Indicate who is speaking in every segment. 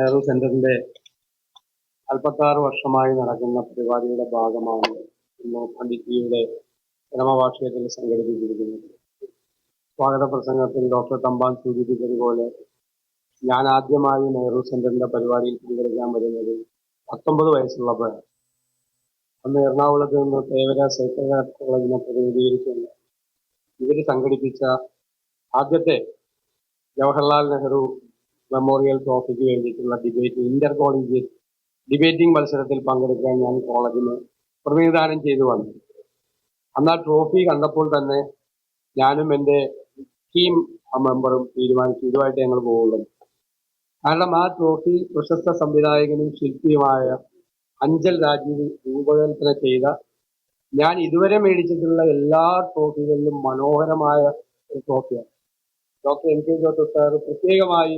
Speaker 1: നെഹ്റു സെന്ററിന്റെ നാൽപ്പത്താറ് വർഷമായി നടക്കുന്ന പരിപാടിയുടെ ഭാഗമാണ് ഇന്ന് പണ്ഡിറ്റ്ജിയുടെ ജന്മവാർഷികത്തിൽ സംഘടിപ്പിച്ചിരിക്കുന്നത്. സ്വാഗത പ്രസംഗത്തിൽ ഡോക്ടർ തമ്പാൻ സൂചിപ്പിച്ചതുപോലെ ഞാൻ ആദ്യമായി നെഹ്റു സെന്ററിന്റെ പരിപാടിയിൽ പങ്കെടുക്കാൻ വരുന്നത് പത്തൊമ്പത് വയസ്സുള്ളപ്പോഴാണ് അന്ന് എറണാകുളത്ത് നിന്ന് തേവര സൈക്കിൾ കോളേജിനെ പ്രതിനിധീകരിച്ചുകൊണ്ട് ഇവർ സംഘടിപ്പിച്ച ആദ്യത്തെ ജവഹർലാൽ നെഹ്റു മെമ്മോറിയൽ ട്രോഫിക്ക് വേണ്ടിയിട്ടുള്ള ഡിബേറ്റ് ഇന്റർ കോളേജ് ഡിബേറ്റിംഗ് മത്സരത്തിൽ പങ്കെടുക്കാൻ ഞാൻ കോളേജിന് പ്രതിനിധാനം ചെയ്തു വന്നു. അന്ന് ആ ട്രോഫി കണ്ടപ്പോൾ തന്നെ ഞാനും എന്റെ ടീം മെമ്പറും തീരുമാനിച്ചു. ഇതുമായിട്ട് ഞങ്ങൾ പോകുള്ളൂ കാരണം ആ ട്രോഫി പ്രശസ്ത സംവിധായകനും ശില്പിയുമായ അഞ്ചൽ രാജീവ് രൂപകൽപ്പന ചെയ്ത ഞാൻ ഇതുവരെ മേടിച്ചിട്ടുള്ള എല്ലാ ട്രോഫികളിലും മനോഹരമായ ഒരു ട്രോഫിയാണ് doctor M K Joseph sir പ്രത്യേകമായി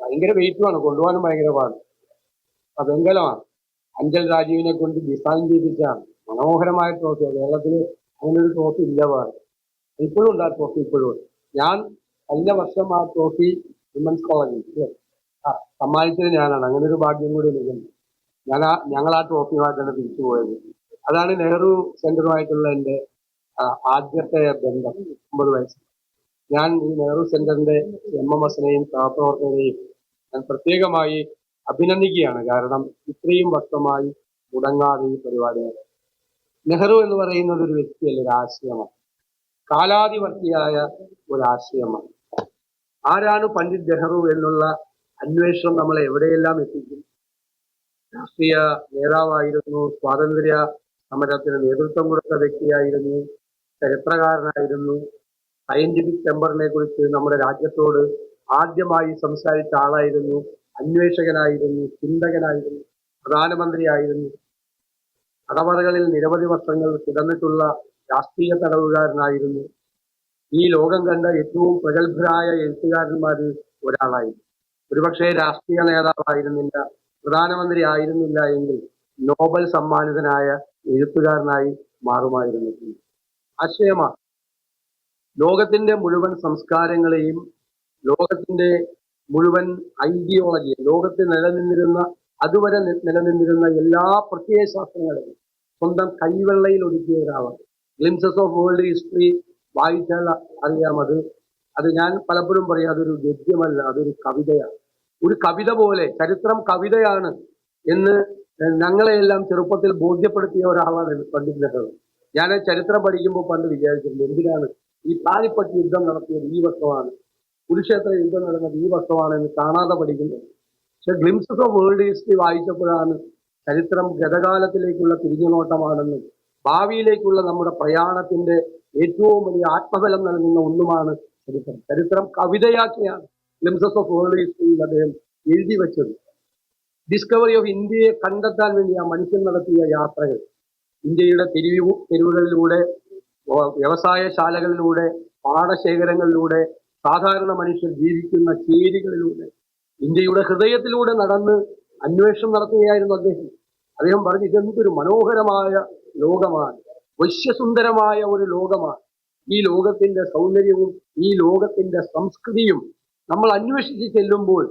Speaker 1: ഭയങ്കര വെയിറ്റുമാണ് കൊണ്ടുപോകാനും ഭയങ്കര പാട്. വെങ്കലമാണ്. അഞ്ചൽ രാജീവിനെ കൊണ്ട് ഡിസൈൻ ചെയ്തിട്ടാണ്. മനോഹരമായ ട്രോഫിയാണ് കേരളത്തിൽ അങ്ങനെ ഒരു ട്രോഫി ഇല്ല വേറെ ഇപ്പോഴും ഉണ്ട് ആ ട്രോഫി ഇപ്പോഴും ഞാൻ കഴിഞ്ഞ വർഷം ആ ട്രോഫി വിമൻസ് കോളേജിൽ ആ സമ്മാനിച്ചത് ഞാനാണ്. അങ്ങനെ ഒരു ഭാഗ്യം കൂടി എനിക്കുണ്ട്. ഞാൻ ആ ഞങ്ങൾ ആ ട്രോഫിയുമായിട്ടാണ് തിരിച്ചു പോയത്. അതാണ് നെഹ്റു സെന്ററുമായിട്ടുള്ള എന്റെ ആദ്യത്തെ ബന്ധം. ഒമ്പത് വയസ്സ്. ഞാൻ ഈ നെഹ്റു സെന്ററിന്റെ എം എം എസിനെയും സഹപ്രവർത്തകരെയും ഞാൻ പ്രത്യേകമായി അഭിനന്ദിക്കുകയാണ്. കാരണം ഇത്രയും വർഷമായി മുടങ്ങാതെ ഈ പരിപാടി. നെഹ്റു എന്ന് പറയുന്നത് ഒരു വ്യക്തിയല്ല ഒരു ആശയമാണ്. കാലാതിവർത്തിയായ ഒരു ആശയമാണ്. ആരാണ് പണ്ഡിറ്റ് നെഹ്റു എന്നുള്ള അന്വേഷണം നമ്മൾ എവിടെയെല്ലാം എത്തിക്കും? രാഷ്ട്രീയ നേതാവായിരുന്നു സ്വാതന്ത്ര്യ സമരത്തിന് നേതൃത്വം കൊടുത്ത വ്യക്തിയായിരുന്നു ചരിത്രകാരനായിരുന്നു. സയന്റിഫിക് ടെമ്പറിനെ കുറിച്ച് നമ്മുടെ രാജ്യത്തോട് ആദ്യമായി സംസാരിച്ച ആളായിരുന്നു അന്വേഷകനായിരുന്നു ചിന്തകനായിരുന്നു പ്രധാനമന്ത്രിയായിരുന്നു. തടവറകളിൽ നിരവധി വർഷങ്ങൾ കിടന്നിട്ടുള്ള രാഷ്ട്രീയ തടവുകാരനായിരുന്നു. ഈ ലോകം കണ്ട ഏറ്റവും പ്രഗത്ഭരായ എഴുത്തുകാരന്മാരിൽ ഒരാളായിരുന്നു. ഒരുപക്ഷെ രാഷ്ട്രീയ നേതാവായിരുന്നില്ല പ്രധാനമന്ത്രി ആയിരുന്നില്ല എങ്കിൽ നോബൽ സമ്മാനിതനായ എഴുത്തുകാരനായി മാറുമായിരുന്നു. ആശയമാണ് ലോകത്തിന്റെ മുഴുവൻ സംസ്കാരങ്ങളെയും ലോകത്തിന്റെ മുഴുവൻ ഐഡിയോളജി ലോകത്തിൽ നിലനിന്നിരുന്ന അതുവരെ നിലനിന്നിരുന്ന എല്ലാ പ്രത്യയശാസ്ത്രങ്ങളെയും സ്വന്തം കൈവെള്ളയിൽ ഒതുക്കിയ ഒരാളാണ് ഗ്ലിംസസ് ഓഫ് വേൾഡ് ഹിസ്റ്ററി വായിച്ചാൽ അറിയാം അത്. അത് ഞാൻ പലപ്പോഴും പറയും അതൊരു ഗദ്യമല്ല അതൊരു കവിതയാണ്. ഒരു കവിത പോലെ ചരിത്രം കവിതയാണ് എന്ന് ഞങ്ങളെയെല്ലാം ചെറുപ്പത്തിൽ ബോധ്യപ്പെടുത്തിയ ഒരാളാണ് പണ്ഡിറ്റ് ഞാൻ ചരിത്രം പഠിക്കുമ്പോൾ പണ്ട് വിചാരിച്ചിരുന്നു എന്തിനാണ് ഈ പാനിപ്പട്ട് യുദ്ധം നടത്തിയത് ഈ വർഷമാണ്? കുരുക്ഷേത്ര യുദ്ധം നടന്നത് ഈ വർഷമാണ് എന്ന് കാണാതെ പഠിക്കുന്നത് പക്ഷെ ഗ്ലിംസസ് ഓഫ് വേൾഡ് ഹിസ്റ്ററി വായിച്ചപ്പോഴാണ് ചരിത്രം ഗതകാലത്തിലേക്കുള്ള തിരിഞ്ഞുനോട്ടമാണെന്നും ഭാവിയിലേക്കുള്ള നമ്മുടെ പ്രയാണത്തിന്റെ ഏറ്റവും വലിയ ആത്മബലം നൽകുന്ന ഒന്നുമാണ് ചരിത്രം. ചരിത്രം കവിതയാക്കിയാണ് ഗ്ലിംസസ് ഓഫ് വേൾഡ് ഹിസ്റ്ററിയിൽ അദ്ദേഹം എഴുതി വെച്ചത്. ഡിസ്കവറി ഓഫ് ഇന്ത്യയെ കണ്ടെത്താൻ വേണ്ടി ആ മനുഷ്യൻ നടത്തിയ യാത്രകൾ. ഇന്ത്യയുടെ തെരുവു തെരുവുകളിലൂടെ വ്യവസായശാലകളിലൂടെ പാടശേഖരങ്ങളിലൂടെ സാധാരണ മനുഷ്യർ ജീവിക്കുന്ന ചേരികളിലൂടെ ഇന്ത്യയുടെ ഹൃദയത്തിലൂടെ നടന്ന് അന്വേഷണം നടത്തുകയായിരുന്നു അദ്ദേഹം. അദ്ദേഹം പറഞ്ഞു ഇതെന്തൊരു മനോഹരമായ ലോകമാണ്. വശ്യസുന്ദരമായ ഒരു ലോകമാണ്. ഈ ലോകത്തിന്റെ സൗന്ദര്യവും ഈ ലോകത്തിന്റെ സംസ്കൃതിയും നമ്മൾ അന്വേഷിച്ച് ചെല്ലുമ്പോൾ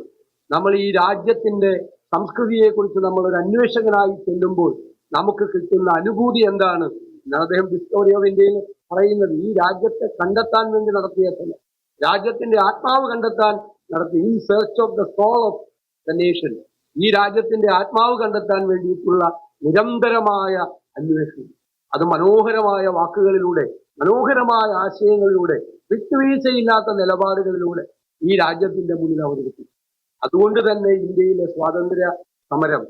Speaker 1: നമ്മൾ ഈ രാജ്യത്തിന്റെ സംസ്കൃതിയെക്കുറിച്ച് നമ്മൾ ഒരു അന്വേഷകനായി ചെല്ലുമ്പോൾ നമുക്ക് കിട്ടുന്ന അനുഭൂതി എന്താണ്? അദ്ദേഹം ഡിസ്കവറി ഓഫ് ഇന്ത്യയിൽ പറയുന്നത്. ഈ രാജ്യത്തെ കണ്ടെത്താൻ വേണ്ടി നടത്തിയ ശ്രമം. രാജ്യത്തിന്റെ ആത്മാവ് കണ്ടെത്താൻ നടത്തി. In search of the soul of the nation ഈ രാജ്യത്തിന്റെ ആത്മാവ് കണ്ടെത്താൻ വേണ്ടിയിട്ടുള്ള നിരന്തരമായ അന്വേഷണം. അത് മനോഹരമായ വാക്കുകളിലൂടെ മനോഹരമായ ആശയങ്ങളിലൂടെ വിട്ടുവീഴ്ചയില്ലാത്ത നിലപാടുകളിലൂടെ ഈ രാജ്യത്തിന്റെ മുന്നിൽ അവതരിപ്പിച്ചു. അതുകൊണ്ട് തന്നെ ഇന്ത്യയിലെ സ്വാതന്ത്ര്യ സമരം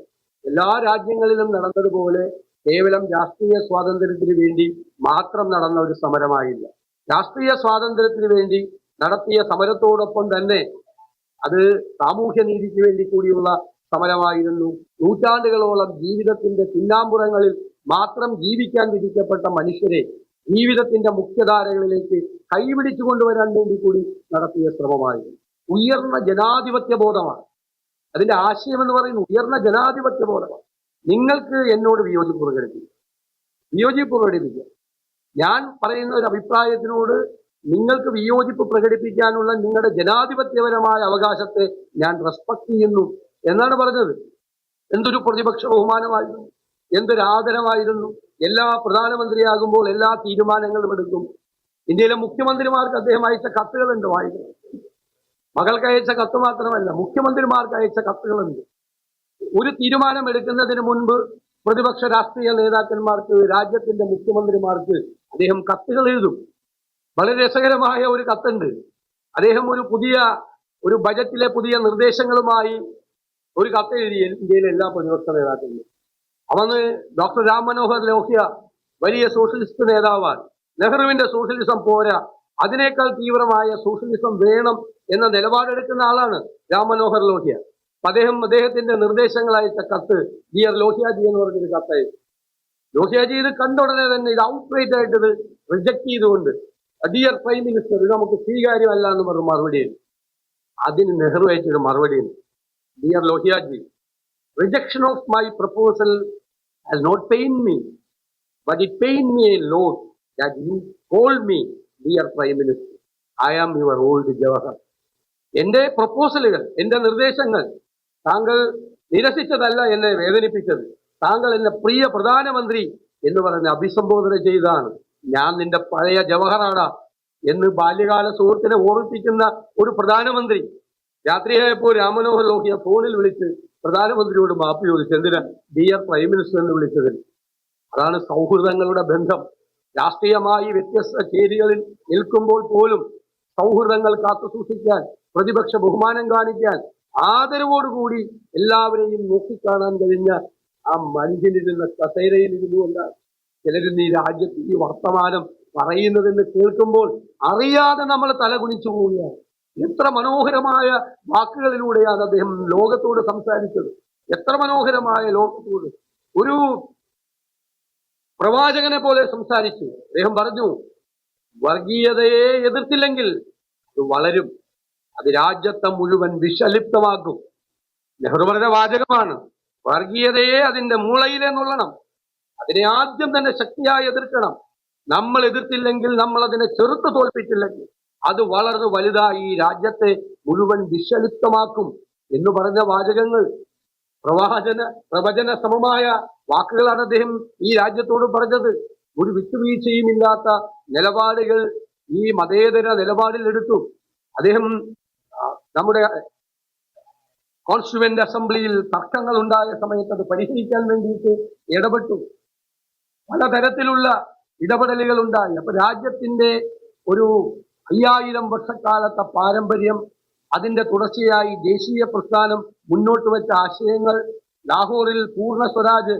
Speaker 1: എല്ലാ രാജ്യങ്ങളിലും നടന്നതുപോലെ കേവലം രാഷ്ട്രീയ സ്വാതന്ത്ര്യത്തിന് വേണ്ടി മാത്രം നടന്ന ഒരു സമരമായില്ല. രാഷ്ട്രീയ സ്വാതന്ത്ര്യത്തിന് വേണ്ടി നടത്തിയ സമരത്തോടൊപ്പം തന്നെ അത് സാമൂഹ്യ നീതിക്ക് വേണ്ടി കൂടിയുള്ള സമരമായിരുന്നു. നൂറ്റാണ്ടുകളോളം ജീവിതത്തിന്റെ പിന്നാമ്പുറങ്ങളിൽ മാത്രം ജീവിക്കാൻ വിധിക്കപ്പെട്ട മനുഷ്യരെ ജീവിതത്തിന്റെ മുഖ്യധാരകളിലേക്ക് കൈപിടിച്ചു കൊണ്ടുവരാൻ വേണ്ടി കൂടി നടത്തിയ ശ്രമമായിരുന്നു. ഉയർന്ന ജനാധിപത്യ ബോധമാണ്. അതിന്റെ ആശയം എന്ന് പറയുന്നത് ഉയർന്ന ജനാധിപത്യ ബോധമാണ്. നിങ്ങൾക്ക് എന്നോട് വിയോജിപ്പ് പ്രകടിപ്പിക്കുക വിയോജിപ്പ് പ്രകടിപ്പിക്കുക ഞാൻ പറയുന്ന ഒരു അഭിപ്രായത്തിനോട് നിങ്ങൾക്ക് വിയോജിപ്പ് പ്രകടിപ്പിക്കാനുള്ള നിങ്ങളുടെ ജനാധിപത്യപരമായ അവകാശത്തെ ഞാൻ റെസ്പെക്ട് ചെയ്യുന്നു. എന്നാണ് പറഞ്ഞത്. എന്തൊരു പ്രതിപക്ഷ ബഹുമാനമായിരുന്നു. എന്തൊരു ആദരമായിരുന്നു. എല്ലാ പ്രധാനമന്ത്രിയാകുമ്പോൾ എല്ലാ തീരുമാനങ്ങളും എടുക്കും. ഇന്ത്യയിലെ മുഖ്യമന്ത്രിമാർക്ക് അദ്ദേഹം അയച്ച കത്തുകളുണ്ട് വായിക്കുന്നത് മകൾക്ക് അയച്ച കത്ത് മാത്രമല്ല മുഖ്യമന്ത്രിമാർക്ക് അയച്ച കത്തുകളുണ്ട് ഒരു തീരുമാനം എടുക്കുന്നതിന് മുൻപ് പ്രതിപക്ഷ രാഷ്ട്രീയ നേതാക്കന്മാർക്ക് രാജ്യത്തിന്റെ മുഖ്യമന്ത്രിമാർക്ക് അദ്ദേഹം കത്തുകൾ എഴുതും. വളരെ രസകരമായ ഒരു കത്തുണ്ട്. അദ്ദേഹം ഒരു പുതിയ ഒരു ബജറ്റിലെ പുതിയ നിർദ്ദേശങ്ങളുമായി ഒരു കത്ത് എഴുതി. ഇന്ത്യയിലെ എല്ലാ പ്രതിപക്ഷ നേതാക്കളും. അവന്ന് ഡോക്ടർ രാം മനോഹർ ലോഹ്യ വലിയ സോഷ്യലിസ്റ്റ് നേതാവാണ്. നെഹ്റുവിന്റെ സോഷ്യലിസം പോരാ. അതിനേക്കാൾ തീവ്രമായ സോഷ്യലിസം വേണം എന്ന നിലപാടെടുക്കുന്ന ആളാണ് രാം മനോഹർ ലോഹ്യ. അദ്ദേഹം അദ്ദേഹത്തിന്റെ നിർദ്ദേശങ്ങൾ അയച്ച കത്ത് ഡിയർ ലോഹ്യാജി എന്ന് പറഞ്ഞൊരു കത്തയച്ചു ലോഹ്യാജി ഇത് കണ്ട ഉടനെ തന്നെ ഇത് ഔട്ട്റേറ്റ് ആയിട്ട് ഇത് റിജക്ട് ചെയ്തുകൊണ്ട് ഡിയർ പ്രൈം മിനിസ്റ്റർ ഇത് നമുക്ക് സ്വീകാര്യമല്ല എന്ന് പറഞ്ഞ മറുപടി അതിന് നെഹ്റു അയച്ചൊരു മറുപടി dear Lohiaji rejection of my proposal has not pain me but it pain me a lot that you called me dear Prime Minister. I am your old Jawahar എന്റെ പ്രപ്പോസലുകൾ എന്റെ നിർദ്ദേശങ്ങൾ താങ്കൾ നിരസിച്ചതല്ല എന്നെ വേദനിപ്പിച്ചത്. താങ്കൾ എന്നെ പ്രിയ പ്രധാനമന്ത്രി എന്ന് പറഞ്ഞ് അഭിസംബോധന ചെയ്തതാണ് ഞാൻ നിന്റെ പഴയ ജവഹറാണ് എന്ന് ബാല്യകാല സുഹൃത്തിനെ ഓർമ്മിപ്പിക്കുന്ന ഒരു പ്രധാനമന്ത്രി. രാത്രിയായപ്പോൾ രാമനോഹർ ലോഹിയ ഫോണിൽ വിളിച്ച് പ്രധാനമന്ത്രിയോട് മാപ്പ് ചോദിച്ചു എന്തിനാ ഡിയർ പ്രൈം മിനിസ്റ്റർ എന്ന് വിളിച്ചതിൽ? അതാണ് സൗഹൃദങ്ങളുടെ ബന്ധം. രാഷ്ട്രീയമായി വ്യത്യസ്ത ചേരികളിൽ നിൽക്കുമ്പോൾ പോലും സൗഹൃദങ്ങൾ കാത്തു സൂക്ഷിക്കാൻ പ്രതിപക്ഷ ബഹുമാനം കാണിക്കാൻ ആദരവോടുകൂടി എല്ലാവരെയും നോക്കിക്കാണാൻ കഴിഞ്ഞ ആ മനുഷ്യനിരുന്ന കസേരയിൽ ഇരുന്നുകൊണ്ടാണ് ചിലരിന്ന് ഈ രാജ്യത്ത് ഈ വർത്തമാനം പറയുന്നതെന്ന് കേൾക്കുമ്പോൾ അറിയാതെ നമ്മൾ തലകുനിച്ചു പോവുകയാണ് എത്ര മനോഹരമായ വാക്കുകളിലൂടെയാണ് അദ്ദേഹം ലോകത്തോട് സംസാരിച്ചത്. എത്ര മനോഹരമായ ലോകത്തോട്. ഒരു പ്രവാചകനെ പോലെ സംസാരിച്ചു. അദ്ദേഹം പറഞ്ഞു വർഗീയതയെ എതിർത്തില്ലെങ്കിൽ അത് വളരും. അത് രാജ്യത്തെ മുഴുവൻ വിഷലിപ്തമാക്കും. നെഹ്റു പറഞ്ഞ വാചകമാണ് വർഗീയതയെ അതിന്റെ മൂളയിലെ നുള്ളണം അതിനെ ആദ്യം തന്നെ ശക്തിയായി എതിർക്കണം. നമ്മൾ എതിർത്തില്ലെങ്കിൽ നമ്മൾ അതിനെ ചെറുത്ത് തോൽപ്പിച്ചില്ലെങ്കിൽ അത് വളർന്ന് വലുതായി ഈ രാജ്യത്തെ മുഴുവൻ വിശ്വലിപ്തമാക്കും എന്ന് പറഞ്ഞ വാചകങ്ങൾ. പ്രവാചന പ്രവചന സമമായ വാക്കുകളാണ് അദ്ദേഹം ഈ രാജ്യത്തോട് പറഞ്ഞത്. ഒരു വിട്ടുവീഴ്ചയും ഇല്ലാത്ത നിലപാടുകൾ ഈ മതേതര നിലപാടിൽ എടുത്തു. അദ്ദേഹം നമ്മുടെ കോൺസ്റ്റുവന്റ് അസംബ്ലിയിൽ തർക്കങ്ങൾ ഉണ്ടായ സമയത്ത് അത് പരിഹരിക്കാൻ വേണ്ടിയിട്ട് ഇടപെട്ടു. പലതരത്തിലുള്ള ഇടപെടലുകൾ ഉണ്ടായി. അപ്പൊ രാജ്യത്തിന്റെ ഒരു അയ്യായിരം വർഷക്കാലത്തെ പാരമ്പര്യം അതിന്റെ തുടർച്ചയായി ദേശീയ പ്രസ്ഥാനം മുന്നോട്ട് വെച്ച ആശയങ്ങൾ ലാഹോറിൽ പൂർണ സ്വരാജ്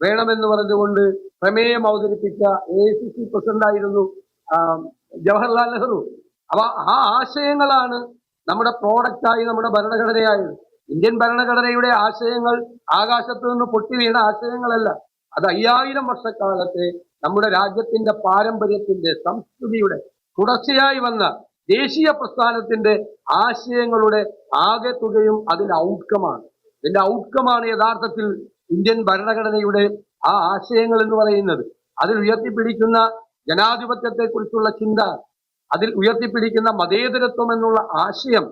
Speaker 1: വേണമെന്ന് പറഞ്ഞുകൊണ്ട് പ്രമേയം അവതരിപ്പിച്ച എ സി സി പ്രസിഡന്റായിരുന്നു ജവഹർലാൽ നെഹ്റു. അപ്പൊ ആ ആശയങ്ങളാണ് നമ്മുടെ പ്രോഡക്റ്റായി നമ്മുടെ ഭരണഘടനയായത്. ഇന്ത്യൻ ഭരണഘടനയുടെ ആശയങ്ങൾ ആകാശത്ത് നിന്ന് പൊട്ടി വീണ ആശയങ്ങളല്ല. അത് അയ്യായിരം വർഷക്കാലത്തെ നമ്മുടെ രാജ്യത്തിന്റെ പാരമ്പര്യത്തിന്റെ സംസ്കൃതിയുടെ തുടർച്ചയായി വന്ന ദേശീയ പ്രസ്ഥാനത്തിന്റെ ആശയങ്ങളുടെ ആകെത്തുകയും അതിന്റെ ഔട്ട്കമാണ് ഇതിന്റെ ഔട്ട്കമാണ് യഥാർത്ഥത്തിൽ ഇന്ത്യൻ ഭരണഘടനയുടെ ആ ആശയങ്ങൾ എന്ന് പറയുന്നത്. അതിൽ ഉയർത്തിപ്പിടിക്കുന്ന ജനാധിപത്യത്തെ കുറിച്ചുള്ള ചിന്ത അതിൽ ഉയർത്തിപ്പിടിക്കുന്ന മതേതരത്വം എന്നുള്ള ആശയം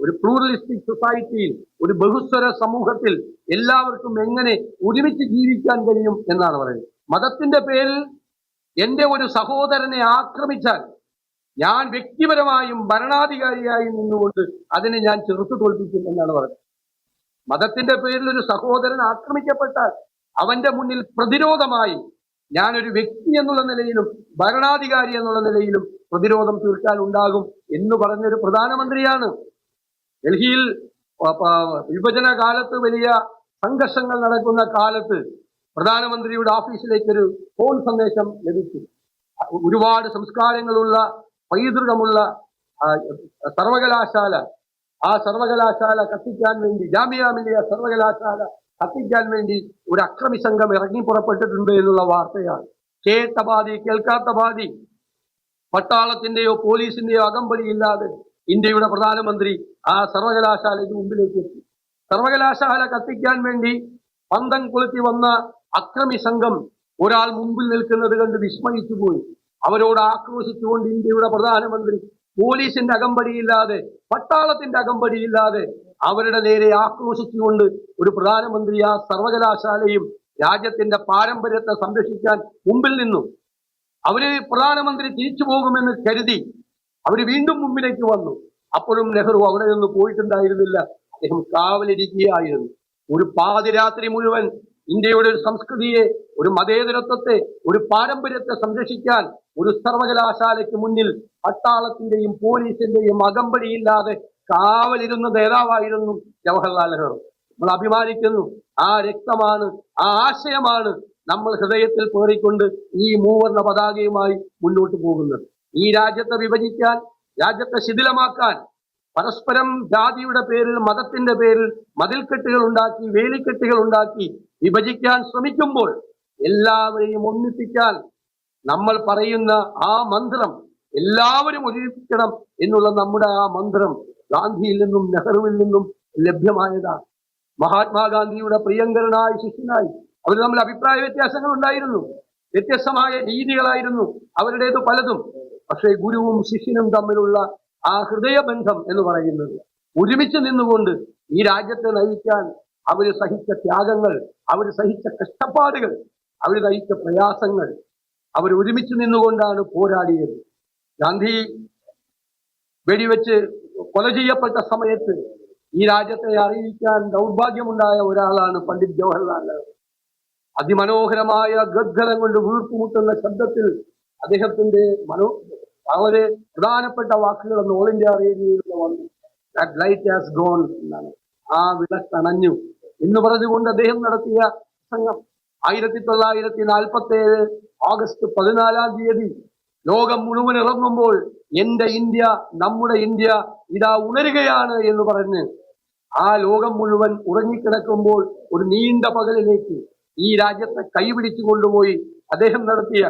Speaker 1: ഒരു പ്ലൂറലിസ്റ്റിക് സൊസൈറ്റിയിൽ ഒരു ബഹുസ്വര സമൂഹത്തിൽ എല്ലാവർക്കും എങ്ങനെ ഒരുമിച്ച് ജീവിക്കാൻ കഴിയും എന്നാണ് പറയുന്നത്. മതത്തിന്റെ പേരിൽ എന്റെ ഒരു സഹോദരനെ ആക്രമിച്ചാൽ ഞാൻ വ്യക്തിപരമായും ഭരണാധികാരിയായും നിന്നുകൊണ്ട് അതിനെ ഞാൻ ചെറുത്തു തോൽപ്പിക്കും എന്നാണ് പറയുന്നത്. മതത്തിന്റെ പേരിൽ ഒരു സഹോദരൻ ആക്രമിക്കപ്പെട്ടാൽ അവന്റെ മുന്നിൽ പ്രതിരോധമായി ഞാൻ ഒരു വ്യക്തി എന്നുള്ള നിലയിലും ഭരണാധികാരി എന്നുള്ള നിലയിലും പ്രതിരോധം തീർക്കാൻ ഉണ്ടാകും എന്ന് പറഞ്ഞൊരു പ്രധാനമന്ത്രിയാണ്. ഡൽഹിയിൽ വിഭജന കാലത്ത് വലിയ സംഘർഷങ്ങൾ നടക്കുന്ന കാലത്ത് പ്രധാനമന്ത്രിയുടെ ഓഫീസിലേക്ക് ഒരു ഫോൺ സന്ദേശം ലഭിച്ചു. ഒരുപാട് സംസ്കാരങ്ങളുള്ള പൈതൃകമുള്ള സർവകലാശാല ആ സർവകലാശാല കത്തിക്കാൻ വേണ്ടി ജാമിയ മില്ലിയ സർവകലാശാല കത്തിക്കാൻ വേണ്ടി ഒരു അക്രമി സംഘം ഇറങ്ങി പുറപ്പെട്ടിട്ടുണ്ട് എന്നുള്ള വാർത്തയാണ്. കേട്ട പാതി കേൾക്കാത്ത ബാധി പട്ടാളത്തിന്റെയോ പോലീസിന്റെയോ അകമ്പടിയില്ലാതെ ഇന്ത്യയുടെ പ്രധാനമന്ത്രി ആ സർവകലാശാലയ്ക്ക് മുമ്പിലേക്ക് എത്തി. സർവകലാശാല കത്തിക്കാൻ വേണ്ടി പന്തം കൊളുത്തി വന്ന അക്രമി സംഘം ഒരാൾ മുമ്പിൽ നിൽക്കുന്നത് കണ്ട് വിസ്മയിച്ചു പോയി അവരോട് ആക്രോശിച്ചുകൊണ്ട് ഇന്ത്യയുടെ പ്രധാനമന്ത്രി പോലീസിന്റെ അകമ്പടിയില്ലാതെ പട്ടാളത്തിന്റെ അകമ്പടിയില്ലാതെ അവരുടെ നേരെ ആക്രോശിച്ചുകൊണ്ട് ഒരു പ്രധാനമന്ത്രി ആ സർവകലാശാലയും രാജ്യത്തിന്റെ പാരമ്പര്യത്തെ സംരക്ഷിക്കാൻ മുമ്പിൽ നിന്നു. അവർ പ്രധാനമന്ത്രി തിരിച്ചു പോകുമെന്ന് കരുതി അവർ വീണ്ടും മുമ്പിലേക്ക് വന്നു. അപ്പോഴും നെഹ്റു അവിടെ നിന്ന് പോയിട്ടുണ്ടായിരുന്നില്ല. അദ്ദേഹം കാവലിരിക്കുകയായിരുന്നു. ഒരു പാതിരാത്രി മുഴുവൻ ഇന്ത്യയുടെ ഒരു സംസ്കൃതിയെ ഒരു മതേതരത്വത്തെ ഒരു പാരമ്പര്യത്തെ സംരക്ഷിക്കാൻ ഒരു സർവകലാശാലയ്ക്ക് മുന്നിൽ പട്ടാളത്തിന്റെയും പോലീസിന്റെയും അകമ്പടിയില്ലാതെ കാവലിരുന്ന നേതാവായിരുന്നു ജവഹർലാൽ നെഹ്റു. നമ്മൾ അഭിമാനിക്കുന്നു ആ രക്തമാണ് ആ ആശയമാണ് നമ്മൾ ഹൃദയത്തിൽ പേറിക്കൊണ്ട് ഈ മൂവർണ പതാകയുമായി മുന്നോട്ട് പോകുന്നത്. ഈ രാജ്യത്തെ വിഭജിക്കാൻ രാജ്യത്തെ ശിഥിലമാക്കാൻ പരസ്പരം ജാതിയുടെ പേരിൽ മതത്തിന്റെ പേരിൽ മതിൽക്കെട്ടുകൾ ഉണ്ടാക്കി വേലിക്കെട്ടുകൾ ഉണ്ടാക്കി വിഭജിക്കാൻ ശ്രമിക്കുമ്പോൾ എല്ലാവരെയും ഒന്നിപ്പിക്കാൻ നമ്മൾ പറയുന്ന ആ മന്ത്രം എല്ലാവരും ഒരുമിപ്പിക്കണം എന്നുള്ള നമ്മുടെ ആ മന്ത്രം ഗാന്ധിയിൽ നിന്നും നെഹ്റുവിൽ നിന്നും ലഭ്യമായതാണ്. മഹാത്മാഗാന്ധിയുടെ പ്രിയങ്കരനായ ശിഷ്യനായി അവർ തമ്മിൽ അഭിപ്രായ വ്യത്യാസങ്ങൾ ഉണ്ടായിരുന്നു. വ്യത്യസ്തമായ രീതികളായിരുന്നു അവരുടേത് പലതും. പക്ഷേ ഗുരുവും ശിഷ്യനും തമ്മിലുള്ള ആ ഹൃദയബന്ധം എന്ന് പറയുന്നത്. ഒരുമിച്ച് നിന്നുകൊണ്ട് ഈ രാജ്യത്തെ നയിക്കാൻ അവർ സഹിച്ച ത്യാഗങ്ങൾ അവർ സഹിച്ച കഷ്ടപ്പാടുകൾ അവർ നയിച്ച പ്രയാസങ്ങൾ അവർ ഒരുമിച്ച് നിന്നുകൊണ്ടാണ് പോരാടിയത്. ഗാന്ധി വെടിവെച്ച് കൊല ചെയ്യപ്പെട്ട സമയത്ത് ഈ രാജ്യത്തെ അറിയിക്കാൻ ദൗർഭാഗ്യമുണ്ടായ ഒരാളാണ് പണ്ഡിറ്റ് ജവഹർലാൽ നെഹ്റു. അതിമനോഹരമായ ഗദ്ഗലം കൊണ്ട് വീർപ്പുമുട്ടുന്ന ശബ്ദത്തിൽ അദ്ദേഹത്തിന്റെ മനോ വളരെ പ്രധാനപ്പെട്ട വാക്കുകൾ ഒന്ന് ഓൾ ഇന്ത്യ റേഡിയോയിൽ വന്നു. ദാറ്റ് ലൈറ്റ് ഹാസ് ഗോൺ എന്നാണ്. ആ വിളക്കണഞ്ഞു എന്ന് പറഞ്ഞുകൊണ്ട് അദ്ദേഹം നടത്തിയ പ്രസംഗം ആയിരത്തി തൊള്ളായിരത്തി നാൽപ്പത്തി ഏഴ് ഓഗസ്റ്റ് പതിനാലാം തീയതി ലോകം മുഴുവൻ ഇറങ്ങുമ്പോൾ എന്റെ ഇന്ത്യ നമ്മുടെ ഇന്ത്യ ഇതാ ഉണരുകയാണ് എന്ന് പറഞ്ഞ് ആ ലോകം മുഴുവൻ ഉറങ്ങിക്കിടക്കുമ്പോൾ ഒരു നീണ്ട പകലിലേക്ക് ഈ രാജ്യത്തെ കൈപിടിച്ചു കൊണ്ടുപോയി അദ്ദേഹം നടത്തിയ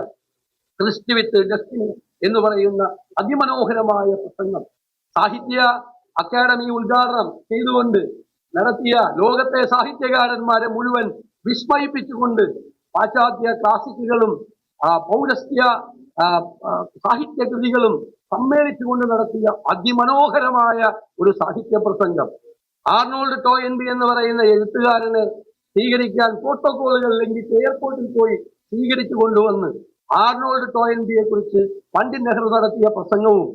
Speaker 1: ക്രിസ്റ്റ് വിത്ത് ഡെസ്റ്റിനി എന്ന് പറയുന്ന അതിമനോഹരമായ പ്രസംഗം സാഹിത്യ അക്കാദമി ഉദ്ഘാടനം ചെയ്തുകൊണ്ട് നടത്തിയ ലോകത്തെ സാഹിത്യകാരന്മാരെ മുഴുവൻ വിസ്മയിപ്പിച്ചുകൊണ്ട് പാശ്ചാത്യ ക്ലാസിക്കുകളും പൗരസ്ത്യ സാഹിത്യ കൃതികളും സമ്മേളിച്ചുകൊണ്ട് നടത്തിയ അതിമനോഹരമായ ഒരു സാഹിത്യ പ്രസംഗം. ആർണോൾഡ് ടോയൻബി എന്ന് പറയുന്ന എഴുത്തുകാരനെ സ്വീകരിക്കാൻ പ്രോട്ടോകോളുകൾ ലംഘിച്ച് എയർപോർട്ടിൽ പോയി സ്വീകരിച്ചു കൊണ്ടുവന്ന് ആർണോൾഡ് ടോയൻബിയെ കുറിച്ച് പണ്ഡിറ്റ് നെഹ്റു നടത്തിയ പ്രസംഗവും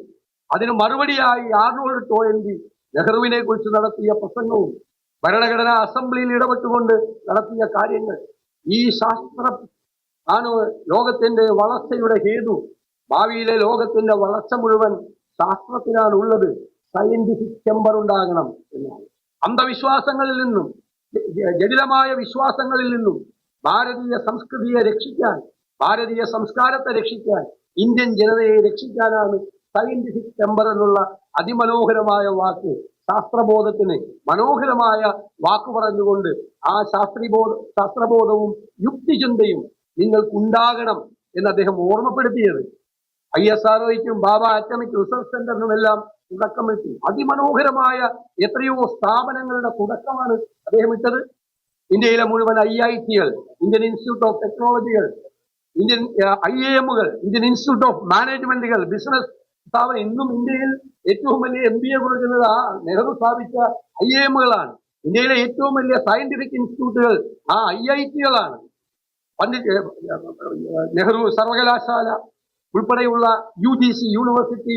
Speaker 1: അതിന് മറുപടിയായി ആർണോൾഡ് ടോയൻബി നെഹ്റുവിനെ കുറിച്ച് നടത്തിയ പ്രസംഗവും ഭരണഘടനാ അസംബ്ലിയിൽ ഇടപെട്ടുകൊണ്ട് നടത്തിയ കാര്യങ്ങൾ ഈ ശാസ്ത്രം ആണ് ലോകത്തിന്റെ വളർച്ചയുടെ ഹേതു ഭാവിയിലെ ലോകത്തിന്റെ വളർച്ച മുഴുവൻ ശാസ്ത്രത്തിനാണ് ഉള്ളത് സയന്റിഫിക് ചെമ്പർ ഉണ്ടാകണം എന്നാണ് അന്ധവിശ്വാസങ്ങളിൽ നിന്നും ജടിലമായ വിശ്വാസങ്ങളിൽ നിന്നും ഭാരതീയ സംസ്കൃതിയെ രക്ഷിക്കാൻ ഭാരതീയ സംസ്കാരത്തെ രക്ഷിക്കാൻ ഇന്ത്യൻ ജനതയെ രക്ഷിക്കാനാണ് സയന്റിഫിക് ടെമ്പർ എന്നുള്ള അതിമനോഹരമായ വാക്ക്. ശാസ്ത്രബോധത്തിന് മനോഹരമായ വാക്ക് പറഞ്ഞുകൊണ്ട് ആ ശാസ്ത്രീബോധ ശാസ്ത്രബോധവും യുക്തിചിന്തയും നിങ്ങൾക്കുണ്ടാകണം എന്ന് അദ്ദേഹം ഓർമ്മപ്പെടുത്തിയത്. ഐ എസ് ആർ ഒയ്ക്കും ബാബ അറ്റമിക് റിസർച്ച് സെന്ററിനും എല്ലാം തുടക്കമിട്ടു അതിമനോഹരമായ എത്രയോ സ്ഥാപനങ്ങളുടെ തുടക്കമാണ് അദ്ദേഹം ഇട്ടത്. ഇന്ത്യയിലെ മുഴുവൻ ഐ ഐ ടികൾ ഇന്ത്യൻ ഇൻസ്റ്റിറ്റ്യൂട്ട് ഓഫ് ടെക്നോളജികൾ ഇന്ത്യൻ ഐ എ എമ്മുകൾ ഇന്ത്യൻ ഇൻസ്റ്റിറ്റ്യൂട്ട് ഓഫ് മാനേജ്മെന്റുകൾ ബിസിനസ് സ്ഥാപനം ഇന്നും ഇന്ത്യയിൽ ഏറ്റവും വലിയ എം ബി എ കൊടുക്കുന്നത് ആ നെഹ്റു സ്ഥാപിച്ച ഐ എ എമ്മുകളാണ്. ഇന്ത്യയിലെ ഏറ്റവും വലിയ സയന്റിഫിക് ഇൻസ്റ്റിറ്റ്യൂട്ടുകൾ ആ ഐ ഐ ടികളാണ്. പണ്ഡിറ്റ് നെഹ്റു സർവകലാശാല ഉൾപ്പെടെയുള്ള U G C university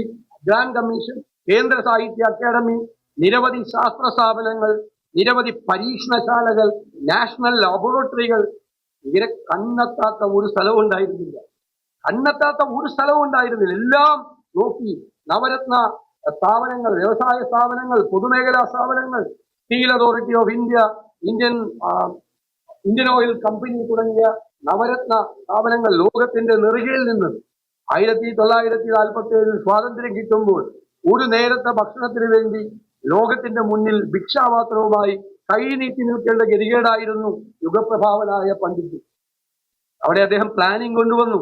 Speaker 1: grant commission കേന്ദ്ര സാഹിത്യ അക്കാദമി നിരവധി ശാസ്ത്ര സ്ഥാപനങ്ങൾ നിരവധി പരീക്ഷണശാലകൾ നാഷണൽ ലബോറട്ടറികൾ ഇങ്ങനെ കണ്ണെത്താത്ത ഒരു സ്ഥലവും ഉണ്ടായിരുന്നില്ല. കണ്ണെത്താത്ത ഒരു സ്ഥലവും ഉണ്ടായിരുന്നില്ല. എല്ലാം നോക്കി നവരത്ന സ്ഥാപനങ്ങൾ വ്യവസായ സ്ഥാപനങ്ങൾ പൊതുമേഖലാ സ്ഥാപനങ്ങൾ steel authority of India Indian Indian oil company തുടങ്ങിയ നവരത്ന സ്ഥാപനങ്ങൾ ലോകത്തിന്റെ നെറുകയിൽ നിന്ന് ആയിരത്തി തൊള്ളായിരത്തി നാൽപ്പത്തി ഏഴിൽ സ്വാതന്ത്ര്യം കിട്ടുമ്പോൾ ഒരു നേരത്തെ ഭക്ഷണത്തിന് വേണ്ടി ലോകത്തിന്റെ മുന്നിൽ ഭിക്ഷാപാത്രവുമായി കൈ നീട്ടി നിൽക്കേണ്ട ഗതികേടായിരുന്നു യുഗപ്രഭാവനായ പണ്ഡിറ്റ്. അവിടെ അദ്ദേഹം പ്ലാനിംഗ് കൊണ്ടുവന്നു.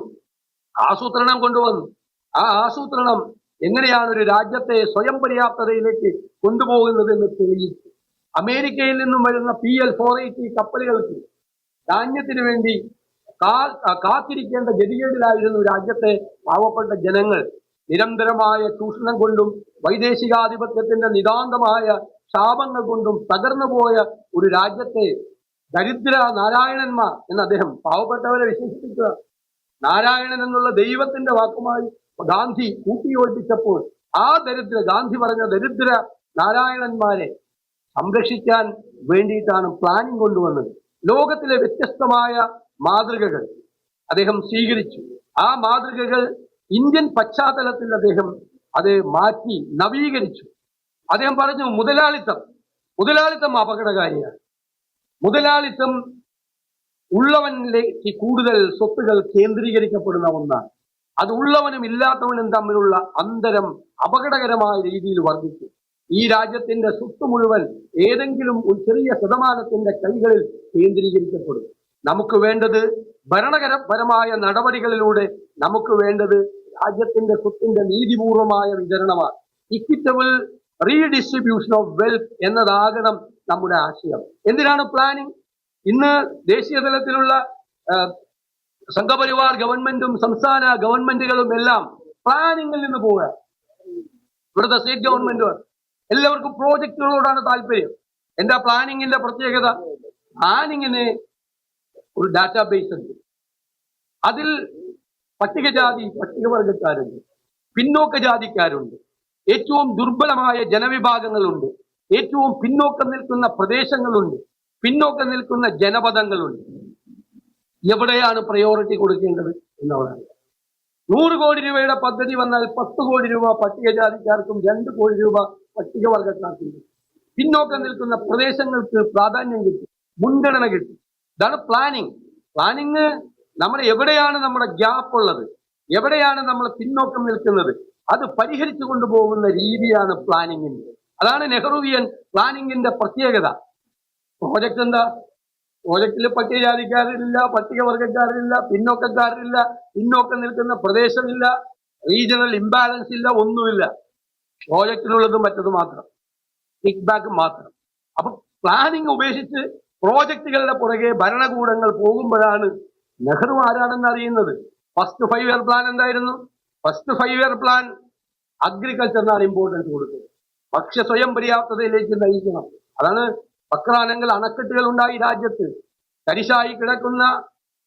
Speaker 1: ആസൂത്രണം കൊണ്ടുവന്നു. ആ ആസൂത്രണം എങ്ങനെയാണ് ഒരു രാജ്യത്തെ സ്വയം പര്യാപ്തതയിലേക്ക് കൊണ്ടുപോകുന്നതെന്ന് തെളിയിച്ചു. അമേരിക്കയിൽ നിന്നും വരുന്ന പി എൽ ഫോർ എയ്റ്റി കപ്പലുകൾക്ക് ധാന്യത്തിന് വേണ്ടി കാത്തിരിക്കേണ്ട ഗതികേടിലായിരുന്നു രാജ്യത്തെ പാവപ്പെട്ട ജനങ്ങൾ. നിരന്തരമായ ചൂഷണം കൊണ്ടും വൈദേശികാധിപത്യത്തിന്റെ നിതാന്തമായ ശാപങ്ങൾ കൊണ്ടും തകർന്നു പോയ ഒരു രാജ്യത്തെ ദരിദ്ര നാരായണന്മാർ എന്ന് അദ്ദേഹം പാവപ്പെട്ടവരെ വിശേഷിപ്പിക്കുക. നാരായണൻ എന്നുള്ള ദൈവത്തിന്റെ വാക്കുമായി ഗാന്ധി കൂട്ടിയോജിപ്പിച്ചപ്പോൾ ആ ദരിദ്ര ഗാന്ധി പറഞ്ഞ ദരിദ്ര നാരായണന്മാരെ സംരക്ഷിക്കാൻ വേണ്ടിയിട്ടാണ് പ്ലാനിംഗ് കൊണ്ടുവന്നത്. ലോകത്തിലെ വ്യത്യസ്തമായ മാതൃകകൾ അദ്ദേഹം സ്വീകരിച്ചു. ആ മാതൃകകൾ ഇന്ത്യൻ പശ്ചാത്തലത്തിൽ അദ്ദേഹം അത് മാറ്റി നവീകരിച്ചു. അദ്ദേഹം പറഞ്ഞു മുതലാളിത്തം. മുതലാളിത്തം അപകടകാരിയാണ്. മുതലാളിത്തം ഉള്ളവനിലേക്ക് കൂടുതൽ സ്വത്തുകൾ കേന്ദ്രീകരിക്കപ്പെടുന്ന ഒന്നാണ്. അത് ഉള്ളവനും ഇല്ലാത്തവനും തമ്മിലുള്ള അന്തരം അപകടകരമായ രീതിയിൽ വർദ്ധിച്ചു. ഈ രാജ്യത്തിന്റെ സ്വത്ത് മുഴുവൻ ഏതെങ്കിലും ഒരു ചെറിയ ശതമാനത്തിന്റെ കൈകളിൽ കേന്ദ്രീകരിക്കപ്പെടും. നമുക്ക് വേണ്ടത് ഭരണകരപരമായ നടപടികളിലൂടെ നമുക്ക് വേണ്ടത് രാജ്യത്തിന്റെ സ്വത്തിന്റെ നീതിപൂർവമായ വിതരണമാണ്. ഇക്വിറ്റബിൾ റീഡിസ്ട്രിബ്യൂഷൻ ഓഫ് വെൽത്ത് എന്നതാകണം നമ്മുടെ ആശയം. എന്തിനാണ് പ്ലാനിംഗ് ഇന്ന് ദേശീയ തലത്തിലുള്ള സംഘപരിവാർ ഗവൺമെന്റും സംസ്ഥാന ഗവൺമെന്റുകളും എല്ലാം പ്ലാനിങ്ങിൽ നിന്ന് പോവുക. ഇവിടുത്തെ സ്റ്റേറ്റ് ഗവൺമെന്റ് എല്ലാവർക്കും പ്രോജക്റ്റുകളോടാണ് താല്പര്യം. എന്താ പ്ലാനിങ്ങിന്റെ പ്രത്യേകത? പ്ലാനിങ്ങിന് ഒരു ഡാറ്റാബേസ് ഉണ്ട്. അതിൽ പട്ടികജാതി പട്ടികവർഗക്കാരുണ്ട്. പിന്നോക്ക ജാതിക്കാരുണ്ട് ഏറ്റവും ദുർബലമായ ജനവിഭാഗങ്ങളുണ്ട്. ഏറ്റവും പിന്നോക്കം നിൽക്കുന്ന പ്രദേശങ്ങളുണ്ട്. പിന്നോക്കം നിൽക്കുന്ന ജനപദങ്ങളുണ്ട്. എവിടെയാണ് പ്രയോറിറ്റി കൊടുക്കേണ്ടത് എന്നുള്ളത് നൂറ് കോടി രൂപയുടെ പദ്ധതി വന്നാൽ പത്ത് കോടി രൂപ പട്ടികജാതിക്കാർക്കും രണ്ട് കോടി രൂപ പട്ടികവർഗക്കാർക്കും പിന്നോക്കം നിൽക്കുന്ന പ്രദേശങ്ങൾക്ക് പ്രാധാന്യം കിട്ടും. മുൻഗണന കിട്ടും. ഇതാണ് പ്ലാനിങ് പ്ലാനിങ് നമ്മുടെ എവിടെയാണ് നമ്മുടെ ഗ്യാപ്പ് ഉള്ളത്? എവിടെയാണ് നമ്മൾ പിന്നോക്കം നിൽക്കുന്നത്? അത് പരിഹരിച്ചു കൊണ്ടുപോകുന്ന രീതിയാണ് പ്ലാനിങ്ങിന്റെ അതാണ് നെഹ്റുവിയൻ പ്ലാനിങ്ങിന്റെ പ്രത്യേകത. പ്രോജക്റ്റ് എന്താ? പ്രോജക്റ്റിൽ പട്ടികജാതിക്കാരില്ല പട്ടികവർഗക്കാരില്ല പിന്നോക്കക്കാരില്ല പിന്നോക്കം നിൽക്കുന്ന പ്രദേശമില്ല റീജിയണൽ ഇംബാലൻസ് ഇല്ല ഒന്നുമില്ല. പ്രോജക്റ്റിനുള്ളത് മറ്റത് മാത്രം. കിക്ക് ബാക്ക് മാത്രം. അപ്പൊ പ്ലാനിങ് ഉപേക്ഷിച്ച് പ്രോജക്റ്റുകളുടെ പുറകെ ഭരണകൂടങ്ങൾ പോകുമ്പോഴാണ് നെഹ്റു ആരാണെന്ന് അറിയുന്നത്? ഫസ്റ്റ് ഫൈവ് ഇയർ പ്ലാൻ എന്തായിരുന്നു? ഫസ്റ്റ് ഫൈവ് ഇയർ പ്ലാൻ അഗ്രികൾച്ചറിനാണ് ഇമ്പോർട്ടൻസ് കൊടുക്കുന്നത്. ഭക്ഷ്യ സ്വയം പര്യാപ്തതയിലേക്ക് നയിക്കണം. അതാണ് പക്രാനങ്ങൾ അണക്കെട്ടുകൾ ഉണ്ടായി രാജ്യത്ത്. തരിശായി കിടക്കുന്ന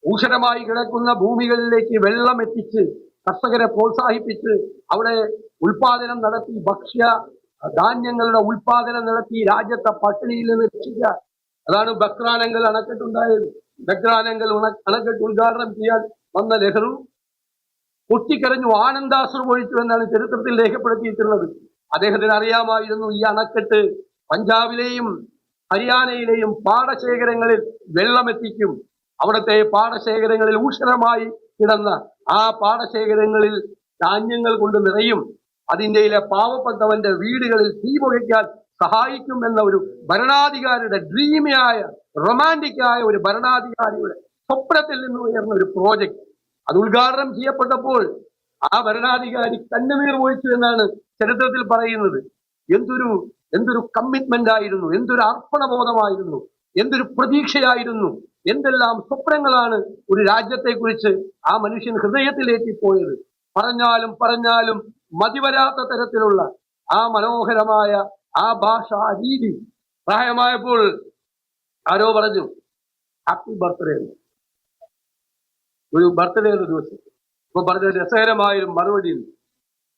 Speaker 1: ഊഷരമായി കിടക്കുന്ന ഭൂമികളിലേക്ക് വെള്ളം എത്തിച്ച് കർഷകരെ പ്രോത്സാഹിപ്പിച്ച് അവിടെ ഉൽപാദനം നടത്തി ഭക്ഷ്യ ധാന്യങ്ങളുടെ ഉൽപാദനം നടത്തി രാജ്യത്തെ പട്ടിണിയിൽ നിന്ന് രക്ഷിക്കുക അതാണ് ബക്രാനങ്ങൾ അണക്കെട്ടുണ്ടായത് ബക്രാനങ്ങൾ അണക്കെട്ട് ഉദ്ഘാടനം ചെയ്യാൻ വന്ന നെഹ്റു പൊട്ടിക്കരഞ്ഞു ആനന്ദാശ്രു ഒഴിച്ചു എന്നാണ് ചരിത്രത്തിൽ രേഖപ്പെടുത്തിയിട്ടുള്ളത്. അദ്ദേഹത്തിന് അറിയാമായിരുന്നു ഈ അണക്കെട്ട് പഞ്ചാബിലെയും ഹരിയാനയിലെയും പാടശേഖരങ്ങളിൽ വെള്ളമെത്തിക്കും. അവിടുത്തെ പാടശേഖരങ്ങളിൽ ഊഷരമായി കിടന്ന ആ പാടശേഖരങ്ങളിൽ ധാന്യങ്ങൾ കൊണ്ട് നിറയും. അതിന്റെയിലെ പാവപ്പെട്ടവന്റെ വീടുകളിൽ തീ പുകയ്ക്കാൻ സഹായിക്കും എന്ന ഒരു ഭരണാധികാരിയുടെ ഡ്രീമിയായ റൊമാന്റിക് ആയ ഒരു ഭരണാധികാരിയുടെ സ്വപ്നത്തിൽ നിന്ന് ഉയർന്ന ഒരു പ്രോജക്റ്റ് അത് ഉദ്ഘാടനം ചെയ്യപ്പെട്ടപ്പോൾ ആ ഭരണാധികാരി കണ്ണുനീർ ഒഴിച്ചു എന്നാണ് ചരിത്രത്തിൽ പറയുന്നത്. എന്തൊരു എന്തൊരു കമ്മിറ്റ്മെന്റ് ആയിരുന്നു എന്തൊരു അർപ്പണബോധമായിരുന്നു എന്തൊരു പ്രതീക്ഷയായിരുന്നു എന്തെല്ലാം സ്വപ്നങ്ങളാണ് ഒരു രാജ്യത്തെക്കുറിച്ച് ആ മനുഷ്യൻ ഹൃദയത്തിലേറ്റിപ്പോയത്. പറഞ്ഞാലും പറഞ്ഞാലും മതിവരാത്ത തരത്തിലുള്ള ആ മനോഹരമായ ആ ഭാഷ രീതി. പ്രായമായപ്പോൾ ആരോ പറഞ്ഞു ഹാപ്പി ബർത്ത്ഡേ ഒരു ബർത്ത്ഡേയുടെ ദിവസം. ഇപ്പൊ പറഞ്ഞ രസകരമായൊരു മറുപടി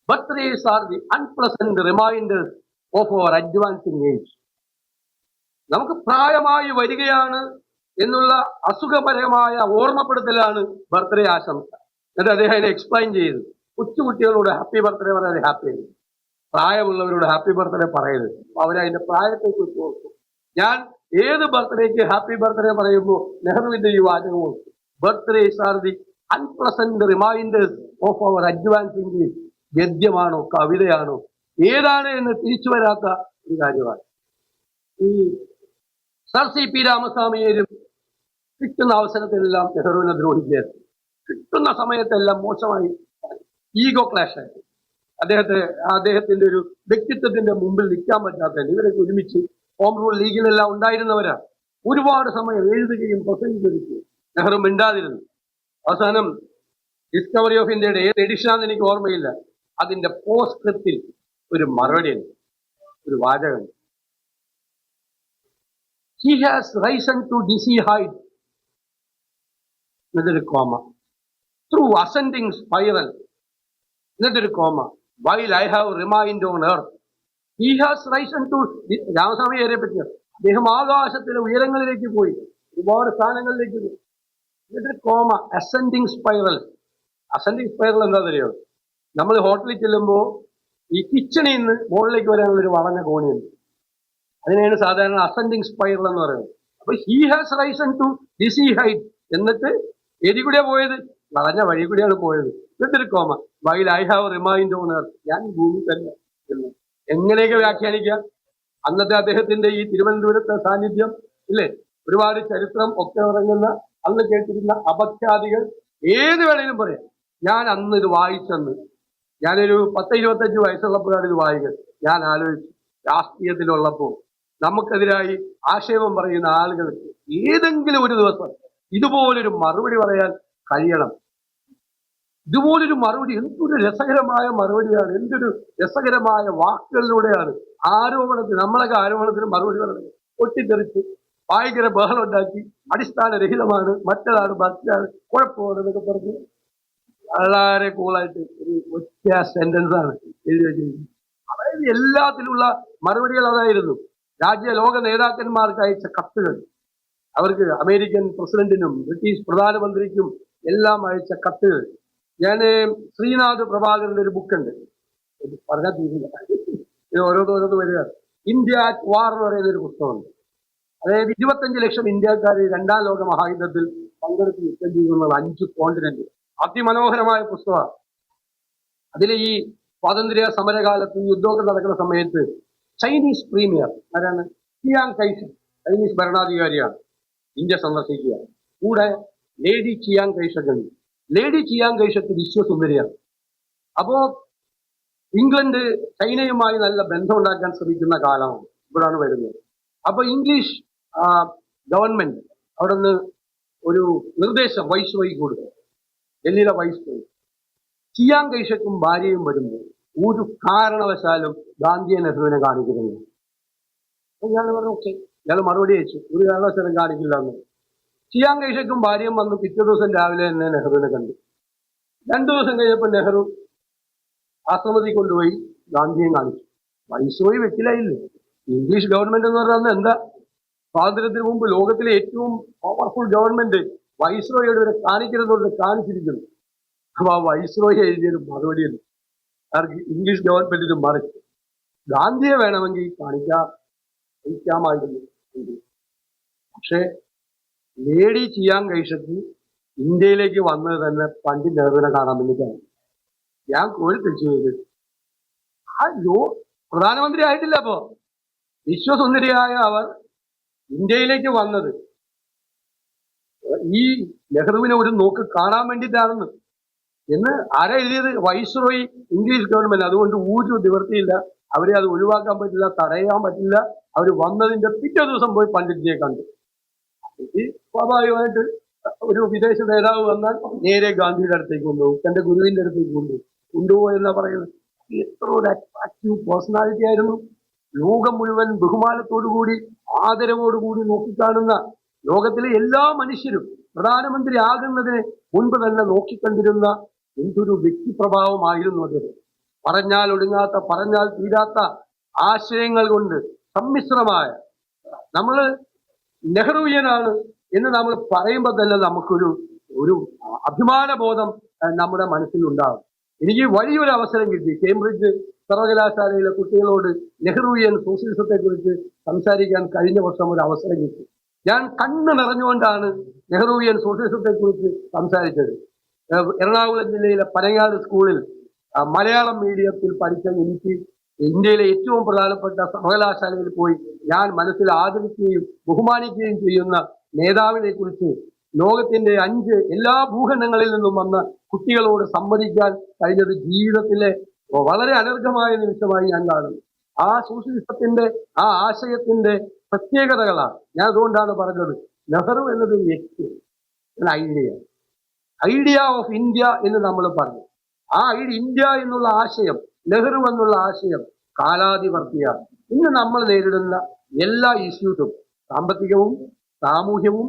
Speaker 1: birthdays are the unpleasant reminders of our advancing age നമുക്ക് പ്രായമായി വരികയാണ് എന്നുള്ള അസുഖപരമായ ഓർമ്മപ്പെടുത്തലാണ് ബർത്ത്ഡേ ആശംസ. എന്നിട്ട് അദ്ദേഹം അതിനെ എക്സ്പ്ലെയിൻ ചെയ്തു. കൊച്ചുകുട്ടികളോട് ഹാപ്പി ബർത്ത്ഡേ പറയാതെ ഹാപ്പി ആയിരുന്നു പ്രായമുള്ളവരോട് ഹാപ്പി ബർത്ത്ഡേ പറയരുത്. അവരതിന്റെ പ്രായത്തെ കുറിച്ച് ഓർക്കും. ഞാൻ ഏത് ബർത്ത്ഡേക്ക് ഹാപ്പി ബർത്ത്ഡേ പറയുമ്പോൾ നെഹ്റുവിന്റെ ഈ വാചകം ഓർക്കും. Birthdays are the unpleasant reminders of our advancing ഗദ്യമാണോ കവിതയാണോ ഏതാണ് എന്ന് തിരിച്ചു വരാത്ത ഒരു കാര്യമാണ്. ഈ സർ സി പി രാമസ്വാമിയേരും കിട്ടുന്ന അവസരത്തിലെല്ലാം നെഹ്റുവിനെ ദ്രോഹിക്കുകയായിരുന്നു കിട്ടുന്ന സമയത്തെല്ലാം മോശമായി ഈഗോ ക്ലാഷ് ആയിരുന്നു അദ്ദേഹത്തെ അദ്ദേഹത്തിന്റെ ഒരു വ്യക്തിത്വത്തിന്റെ മുമ്പിൽ നിൽക്കാൻ പറ്റാത്ത ഇവരൊക്കെ ഒരുമിച്ച് ഹോം റൂൾ ലീഗിലെല്ലാം ഉണ്ടായിരുന്നവരാണ്. ഒരുപാട് സമയം എഴുതുകയും പ്രസംഗിക്കുകയും നെഹ്റു മിണ്ടാതിരുന്നു. അവസാനം ഡിസ്കവറി ഓഫ് ഇന്ത്യയുടെ ഏത് എഡിഷനാണെന്ന് എനിക്ക് ഓർമ്മയില്ല. അതിന്റെ പോസ്ക്രിപ്റ്റിൽ ഒരു മറുപടി ഉണ്ട്. ഒരു വാചകം he has risen to dizzy height comma through ascending spiral എന്നിട്ടൊരു comma while I have remained on earth he has risen to രാമസ്വാമിയെ പറ്റി അദ്ദേഹം ആകാശത്തിലെ ഉയരങ്ങളിലേക്ക് പോയി. ഒരുപാട് സ്ഥാനങ്ങളിലേക്ക് പോയി. എന്നിട്ട് comma ascending spiral ascending spiral എന്താ അറിയോ? നമ്മൾ ഹോട്ടലിൽ ചെല്ലുമ്പോൾ ഈ കിച്ചണിൽ നിന്ന് മുകളിലേക്ക് വരാനുള്ള ഒരു വളഞ്ഞ കോണിയുണ്ട്. അതിനെയാണ് സാധാരണ അസെൻഡിങ് സ്പൈറൽ എന്ന് പറയുന്നത്. അപ്പൊ he has risen to dizzy height എന്നിട്ട് ഏതി കൂടിയാ പോയത്? വളഞ്ഞ വഴി കൂടിയാണ് പോയത്. എന്നിട്ടൊരു comma while I have remained on earth ഞാൻ ഭൂമി തന്നെ. എങ്ങനെയൊക്കെ വ്യാഖ്യാനിക്കാം അന്നത്തെ അദ്ദേഹത്തിന്റെ ഈ തിരുവനന്തപുരത്തെ സാന്നിധ്യം ഇല്ലേ? ഒരുപാട് ചരിത്രം ഒക്കെ ഇറങ്ങുന്ന അന്ന് കേട്ടിരുന്ന അപഖ്യാതികൾ ഏത് വേണേലും പറയാം. ഞാൻ അന്ന് ഇത് വായിച്ചെന്ന്. ഞാനൊരു പത്ത് ഇരുപത്തഞ്ച് വയസ്സുള്ളപ്പോഴാണ് ഇത് വായിക്കുന്നത്. ഞാൻ ആലോചിച്ചു. രാഷ്ട്രീയത്തിലുള്ളപ്പോൾ നമുക്കെതിരായി ആക്ഷേപം പറയുന്ന ആളുകൾക്ക് ഏതെങ്കിലും ഒരു ദിവസം ഇതുപോലൊരു മറുപടി പറയാൻ കഴിയണം. ഇതുപോലൊരു മറുപടി എന്തൊരു രസകരമായ മറുപടിയാണ്. എന്തൊരു രസകരമായ വാക്കുകളിലൂടെയാണ് ആരോപണത്തിന് നമ്മളൊക്കെ ആരോപണത്തിന് മറുപടി പറയുന്നത് പൊട്ടിത്തെറിച്ച് ഭയങ്കര ബഹളം ഉണ്ടാക്കി അടിസ്ഥാനരഹിതമാണ്. മറ്റതാണ് മറ്റാണ് കുഴപ്പമാണ് എന്നൊക്കെ പറഞ്ഞ് വളരെ കൂളായിട്ട് ഒരു ഒറ്റ സെന്റൻസ് ആണ് എഴുതി വെച്ചിരിക്കുന്നത്. അതായത് എല്ലാത്തിലുള്ള മറുപടികൾ അതായിരുന്നു. രാജ്യ ലോക നേതാക്കന്മാർക്ക് അയച്ച കത്തുകൾ. അവർക്ക് അമേരിക്കൻ പ്രസിഡന്റിനും ബ്രിട്ടീഷ് പ്രധാനമന്ത്രിക്കും എല്ലാം അയച്ച കത്തുകൾ. ഞാൻ ശ്രീനാഥ് പ്രഭാകരന്റെ ഒരു ബുക്കുണ്ട്. പറഞ്ഞാൽ തീരില്ല. ഇത് ഓരോന്നോരോന്ന് വരിക ഇന്ത്യ വാർ എന്ന് പറയുന്ന ഒരു പുസ്തകമുണ്ട്. അതായത് ഇരുപത്തഞ്ച് ലക്ഷം ഇന്ത്യക്കാർ രണ്ടാം ലോക മഹായുദ്ധത്തിൽ പങ്കെടുത്ത് യുദ്ധം ചെയ്യുന്നത് അഞ്ച് കോണ്ടിനെന്റ്. അതിമനോഹരമായ പുസ്തകമാണ്. അതിൽ ഈ സ്വാതന്ത്ര്യ സമരകാലത്ത് യുദ്ധമൊക്കെ നടക്കുന്ന സമയത്ത് ചൈനീസ് പ്രീമിയർ ആരാണ്? Chiang Kai shek. ചൈനീസ് ഭരണാധികാരിയാണ്. ഇന്ത്യ സന്ദർശിക്കുക കൂടെ ലേഡി ചിയാങ് കൈഷക് ഉണ്ട് ലേഡി ചിയാങ് കൈഷക്ക് വിശ്വസുന്ദരിയാണ്. അപ്പോ ഇംഗ്ലണ്ട് ചൈനയുമായി നല്ല ബന്ധം ഉണ്ടാക്കാൻ ശ്രമിക്കുന്ന കാലമാണ്. ഇവിടാണ് വരുന്നത്. അപ്പൊ ഇംഗ്ലീഷ് ഗവൺമെന്റ് അവിടെ നിന്ന് ഒരു നിർദ്ദേശം വൈസ് വൈ കൊടുത്തു. ഡൽഹിയിലെ വൈസ് വൈ. ചിയാങ് കൈഷക്കും ഭാര്യയും വരുമ്പോൾ ഒരു കാരണവശാലും ഗാന്ധിയെ നെഹ്റുവിനെ കാണിക്കുന്നു ഞാൻ പറഞ്ഞു ഓക്കെ. ഇയാൾ മറുപടി അയച്ചു. ഒരു കാരണവശാലും കാണിക്കില്ല എന്ന് ചിയാൻ കൈഷക്കും ഭാര്യയും വന്നു. പിറ്റേ ദിവസം രാവിലെ തന്നെ നെഹ്റുവിനെ കണ്ടു. രണ്ടു ദിവസം കഴിഞ്ഞപ്പോൾ നെഹ്റു ആശ്രമത്തിൽ കൊണ്ടുപോയി ഗാന്ധിയെ കാണിച്ചു. വൈസ്രോയി വെക്കിലായില്ലേ? ഇംഗ്ലീഷ് ഗവൺമെന്റ് എന്ന് പറഞ്ഞാൽ എന്താ സ്വാതന്ത്ര്യത്തിന് മുമ്പ് ലോകത്തിലെ ഏറ്റവും പവർഫുൾ ഗവൺമെന്റ് വൈസ്രോയോട് ഇവരെ കാണിക്കരുതെന്നുകൊണ്ട് കാണിച്ചിരിക്കുന്നു. അപ്പൊ ആ വൈസ്രോയെ എഴുതിയൊരു മറുപടിയുണ്ട് ഇംഗ്ലീഷ് ഗവൺമെന്റിന് മറിച്ച്. ഗാന്ധിയെ വേണമെങ്കിൽ കാണിക്കാം കാണിക്കാമായിരുന്നു. പക്ഷേ ലേഡി ചിയാങ് കൈഷക്ക് ഇന്ത്യയിലേക്ക് വന്നത് തന്നെ പണ്ടി നെഹ്റുവിനെ കാണാൻ വേണ്ടിയിട്ടാണ് ഞാൻ കോഴി തിരിച്ചു പോയത്. ആ ലോ പ്രധാനമന്ത്രി ആയിട്ടില്ല അപ്പോ. വിശ്വസുന്ദരിയായ അവർ ഇന്ത്യയിലേക്ക് വന്നത്. ഈ നെഹ്റുവിനെ ഒരു നോക്ക് കാണാൻ വേണ്ടിയിട്ടാണെന്ന്. എന്ന് ആരാ എഴുതിയത്? വൈസ്രോയി ഇംഗ്ലീഷ് ഗവൺമെന്റ് അതുകൊണ്ട് ഊരു നിവർത്തിയില്ല. അവരെ അത് ഒഴിവാക്കാൻ പറ്റില്ല തടയാൻ പറ്റില്ല. അവർ വന്നതിന്റെ പിറ്റേ ദിവസം പോയി പണ്ഡിറ്റിനെ കണ്ടു. സ്വാഭാവികമായിട്ട് ഒരു വിദേശ നേതാവ് വന്നാൽ നേരെ ഗാന്ധിയുടെ അടുത്തേക്ക് കൊണ്ടുപോകും. തന്റെ ഗുരുവിന്റെ അടുത്തേക്ക് കൊണ്ടുപോകും. കൊണ്ടുപോയെന്നാ പറയുന്നത്? എത്ര ഒരു അട്രാക്റ്റീവ് പേഴ്സണാലിറ്റി ആയിരുന്നു. ലോകം മുഴുവൻ ബഹുമാനത്തോടുകൂടി ആദരവോടുകൂടി നോക്കിക്കാണുന്ന ലോകത്തിലെ എല്ലാ മനുഷ്യരും പ്രധാനമന്ത്രി ആകുന്നതിന് മുൻപ് തന്നെ നോക്കിക്കണ്ടിരുന്ന എന്തൊരു വ്യക്തിപ്രഭാവമായിരുന്നു അത്. പറഞ്ഞാൽ ഒടുങ്ങാത്ത പറഞ്ഞാൽ തീരാത്ത ആശയങ്ങൾ കൊണ്ട് സമ്മിശ്രമായ നമ്മൾ നെഹ്റുവിയനാണ് എന്ന് നമ്മൾ പറയുമ്പോൾ തന്നെ നമുക്കൊരു ഒരു അഭിമാനബോധം നമ്മുടെ മനസ്സിലുണ്ടാകും. എനിക്ക് വലിയൊരു അവസരം കിട്ടി. കേംബ്രിഡ്ജ് സർവകലാശാലയിലെ കുട്ടികളോട് നെഹ്റുവിയൻ സോഷ്യലിസത്തെ കുറിച്ച് സംസാരിക്കാൻ കഴിഞ്ഞ വർഷം ഒരു അവസരം കിട്ടി. ഞാൻ കണ്ണു നിറഞ്ഞുകൊണ്ടാണ് നെഹ്റുവിയൻ സോഷ്യലിസത്തെ കുറിച്ച് സംസാരിച്ചത്. എറണാകുളം ജില്ലയിലെ പനങ്ങാട് സ്കൂളിൽ മലയാളം മീഡിയത്തിൽ പഠിച്ച എനിക്ക് ഇന്ത്യയിലെ ഏറ്റവും പ്രധാനപ്പെട്ട സർവകലാശാലയിൽ പോയി ഞാൻ മനസ്സിൽ ആദരിക്കുകയും ബഹുമാനിക്കുകയും ചെയ്യുന്ന നേതാവിനെ കുറിച്ച് ലോകത്തിന്റെ അഞ്ച് എല്ലാ ഭൂഖണ്ഡങ്ങളിൽ നിന്നും വന്ന കുട്ടികളോട് സംവദിക്കാൻ കഴിഞ്ഞത് ജീവിതത്തിലെ വളരെ അനർഘമായ നിമിഷമായി ഞാൻ കാണുന്നു. ആ സോഷ്യലിസത്തിന്റെ ആ ആശയത്തിന്റെ പ്രത്യേകതകളാണ്. ഞാൻ അതുകൊണ്ടാണ് പറഞ്ഞത് നെഹ്റു എന്നത് വ്യക്തി ഐഡിയ. ഐഡിയ ഓഫ് ഇന്ത്യ എന്ന് നമ്മൾ പറഞ്ഞു. ആ ഐഡിയ ഇന്ത്യ എന്നുള്ള ആശയം നെഹ്റു എന്നുള്ള ആശയം കാലാതിവർത്തിയാണ് ഇന്ന് നമ്മൾ നേരിടുന്ന എല്ലാ ഇഷ്യൂസും സാമ്പത്തികവും സാമൂഹ്യവും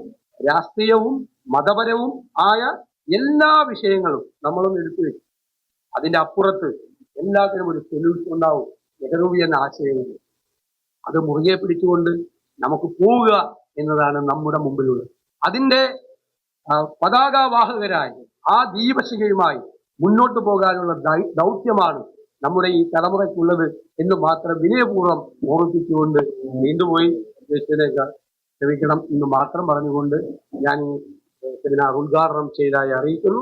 Speaker 1: രാഷ്ട്രീയവും മതപരവും ആയ എല്ലാ വിഷയങ്ങളും നമ്മളൊന്ന് എടുത്തു വെച്ചു. അതിന്റെ അപ്പുറത്ത് എല്ലാത്തിനും ഒരു സൊല്യൂഷൻ ഉണ്ടാവും. നെഹ്റുവിയൻ ആശയങ്ങൾ അത് മുറുകെ പിടിച്ചുകൊണ്ട് നമുക്ക് പോവുക എന്നതാണ് നമ്മുടെ മുമ്പിലുള്ളത്. അതിന്റെ പതാകവാഹകരായി ആ ദീപശിഖയുമായി മുന്നോട്ട് പോകാനുള്ള ദൗത്യമാണ് നമ്മുടെ ഈ തലമുറയ്ക്കുള്ളത് എന്ന് മാത്രം വിനയപൂർവം ഓർമ്മിപ്പിച്ചുകൊണ്ട് നീണ്ടുപോയി ഉദ്ദേശത്തിലേക്ക് ക്ഷമിക്കണം എന്ന് മാത്രം പറഞ്ഞുകൊണ്ട് ഞാൻ സെമിനാർ ഉദ്ഘാടനം ചെയ്തതായി അറിയിക്കുന്നു.